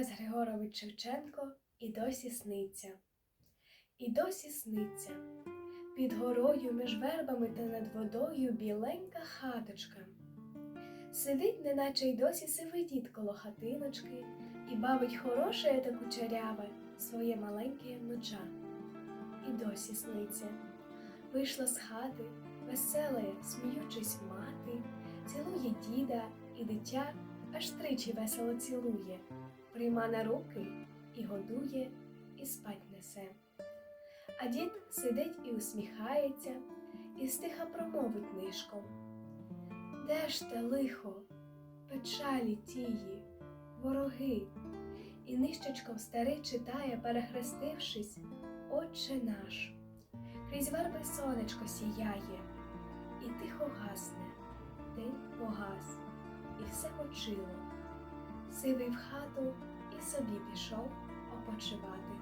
Тарас Григорович Шевченко і досі сниться. І досі сниться. Під горою між вербами та над водою біленька хаточка. Сидить, неначе й досі сивий дід коло хатиночки і бавить хороше та кучеряве своє маленьке внуча. І досі сниться. Вийшла з хати, веселає, сміючись мати, цілує діда і дитя аж тричі весело цілує, прийма на руки і годує, і спать несе. А дід сидить і усміхається, і стиха промовить нишком. Де ж те лихо, печалі тії, вороги? І нищечком старий читає, перехрестившись, Отче наш. Крізь верби сонечко сіяє, і тихо гасне, день погас, і все почило. Сивий в хату і собі пішов опочивати.